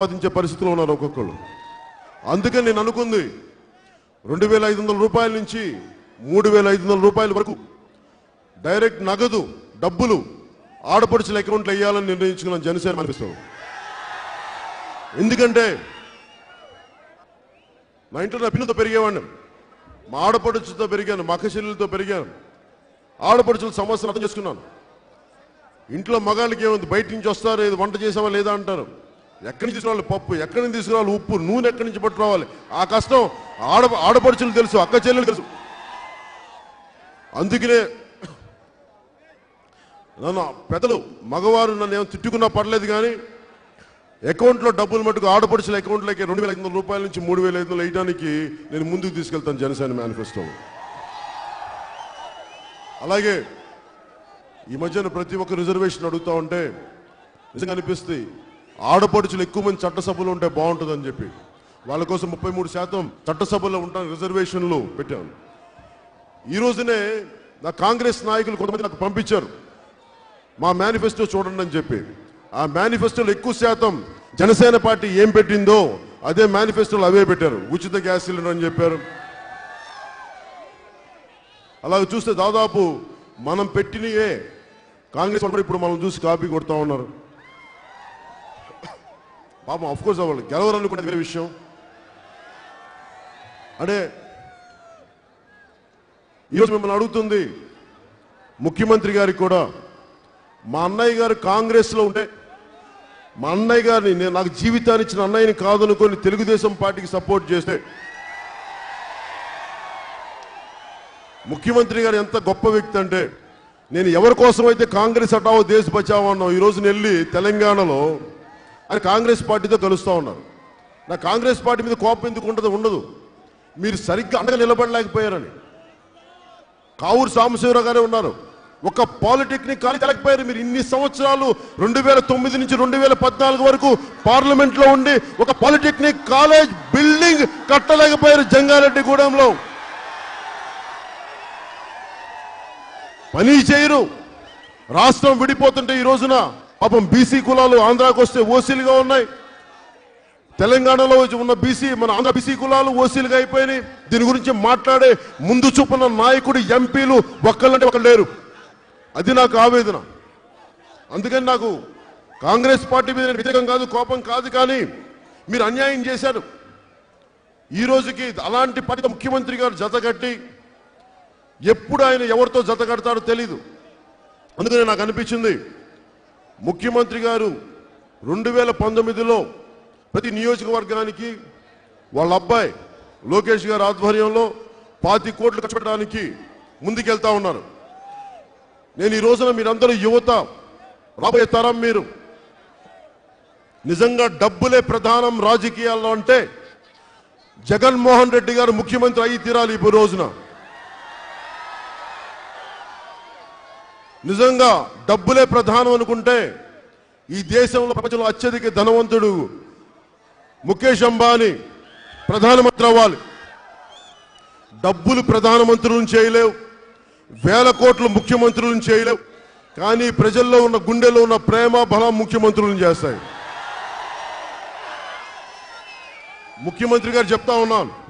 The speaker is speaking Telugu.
సంపాదించే పరిస్థితిలో ఉన్నారు ఒక్కొక్కళ్ళు. అందుకని నేను అనుకుంది రెండు వేల ఐదు వందల రూపాయల నుంచి మూడు వేల ఐదు వందల రూపాయల వరకు డైరెక్ట్ నగదు డబ్బులు ఆడపడుచుల అకౌంట్లు వేయాలని నిర్ణయించుకున్నాను జనసేన అనిపిస్తాం ఎందుకంటే నా ఇంట్లో నా పెరిగేవాడిని. మా ఆడపడుచుతో పెరిగాను మా అక్క పెరిగాను. ఆడపడుచుల సమస్యను అర్థం చేసుకున్నాను. ఇంట్లో మగాళ్ళకి ఏముంది బయట నుంచి వస్తారు ఏది వంట చేసావా లేదా అంటారు. ఎక్కడి నుంచి తీసుకురావాలి? పప్పు. ఎక్కడి నుంచి తీసుకురావాలి? ఉప్పు. నూనె ఎక్కడి నుంచి పట్టుకోవాలి ఆ కష్టం ఆడ ఆడపడుచులు తెలుసు అక్క చెల్లెలు తెలుసు. అందుకనే నన్ను పెద్దలు మగవారు నన్ను ఏమో తిట్టుకున్నా పడలేదు కానీ అకౌంట్లో డబ్బులు మటుకు ఆడపడుచుల అకౌంట్లోకి రెండు వేల ఐదు వందల రూపాయల నుంచి మూడు వేల ఐదు వందలు వేయడానికి నేను ముందుకు తీసుకెళ్తాను జనసేన మేనిఫెస్టో అలాగే ఈ మధ్యన ప్రతి ఒక్క రిజర్వేషన్ అడుగుతూ ఉంటే నిజంగా అనిపిస్తుంది ఆడపడుచులు ఎక్కువ మంది చట్టసభలో ఉంటే బాగుంటుందని చెప్పి. వాళ్ళ కోసం ముప్పై మూడు శాతం చట్టసభలో ఉంటాను రిజర్వేషన్లు పెట్టాను. ఈ రోజునే నా కాంగ్రెస్ నాయకులు కొంతమంది నాకు పంపించారు. మా మేనిఫెస్టో చూడండి అని చెప్పి. ఆ మేనిఫెస్టోలో ఎక్కువ శాతం జనసేన పార్టీ ఏం పెట్టిందో అదే మేనిఫెస్టోలో అవే పెట్టారు. ఉచిత గ్యాస్ సిలిండర్ అని చెప్పారు. అలా చూస్తే దాదాపు మనం పెట్టినయే కాంగ్రెస్ వాళ్ళు ఇప్పుడు మనం చూసి కాపీ కొడతా ఉన్నారు. పాపం అఫ్కోర్స్ వాళ్ళు గెలవరనుకుంటే వేరే విషయం. అంటే ఈరోజు మిమ్మల్ని అడుగుతుంది ముఖ్యమంత్రి గారికి కూడా మా అన్నయ్య గారు కాంగ్రెస్లో ఉంటే మా అన్నయ్య గారిని నేను నాకు జీవితాన్ని ఇచ్చిన అన్నయ్యని కాదనుకొని తెలుగుదేశం పార్టీకి సపోర్ట్ చేస్తే ముఖ్యమంత్రి గారు ఎంత గొప్ప వ్యక్తి అంటే నేను ఎవరి కోసం అయితే కాంగ్రెస్ హటావో దేశ బచావో అన్నావు ఈ వెళ్ళి తెలంగాణలో అని కాంగ్రెస్ పార్టీతో కలుస్తూ ఉన్నారు. నా కాంగ్రెస్ పార్టీ మీద కోపం ఎందుకు ఉండదు? ఉండదు. మీరు సరిగ్గా అండగా నిలబడలేకపోయారని. కావూరు సాంబశివరావు గారే ఉన్నారు. ఒక పాలిటెక్నిక్ కానీ తెలకపోయారు మీరు ఇన్ని సంవత్సరాలు రెండు వేల తొమ్మిది నుంచి రెండు వేల పద్నాలుగు వరకు పార్లమెంట్లో ఉండి ఒక పాలిటెక్నిక్ కాలేజ్ బిల్డింగ్ కట్టలేకపోయారు జంగారెడ్డి గూడెంలో పని చేయరు. రాష్ట్రం విడిపోతుంటే ఈ రోజున పాపం బీసీ కులాలు ఆంధ్రాకు వస్తే ఓసీలుగా ఉన్నాయి. తెలంగాణలో ఉన్న బీసీ మన ఆంధ్ర బీసీ కులాలు ఓసీలుగా అయిపోయినాయి. దీని గురించి మాట్లాడే ముందు చూపున్న నాయకుడు ఎంపీలు ఒక్కళ్ళంటే ఒకళ్ళు లేరు. అది నాకు ఆవేదన. అందుకని నాకు కాంగ్రెస్ పార్టీ మీద వ్యతిరేకం కాదు కోపం కాదు కానీ మీరు అన్యాయం చేశారు. ఈ రోజుకి అలాంటి పార్టీ ముఖ్యమంత్రి గారు జతగట్టి ఎప్పుడు ఆయన ఎవరితో జత కడతారో తెలీదు. అందుకని నాకు అనిపించింది ముఖ్యమంత్రి గారు రెండు వేల పంతొమ్మిదిలో ప్రతి నియోజకవర్గానికి వాళ్ళ అబ్బాయి లోకేష్ గారి ఆధ్వర్యంలో పాతి కోట్లు ఖర్చు పెట్టడానికి ముందుకెళ్తా ఉన్నారు. నేను ఈ రోజున మీరందరూ యువత రాబోయే తరం మీరు నిజంగా డబ్బులే ప్రధానం రాజకీయాల్లో అంటే జగన్మోహన్ రెడ్డి గారు ముఖ్యమంత్రి అయి తీరాలి ఇప్పుడు రోజున. నిజంగా డబ్బులే ప్రధానం అనుకుంటే ఈ దేశంలో ప్రపంచంలో అత్యధిక ధనవంతుడు ముఖేష్ అంబానీ ప్రధానమంత్రి అవ్వాలి. డబ్బులు ప్రధానమంత్రులను చేయలేవు. వేల కోట్లు ముఖ్యమంత్రులను చేయలేవు. కానీ ప్రజల్లో ఉన్న గుండెలో ఉన్న ప్రేమ బలం ముఖ్యమంత్రులను చేస్తాయి. ముఖ్యమంత్రి గారు చెప్తా ఉన్నాను.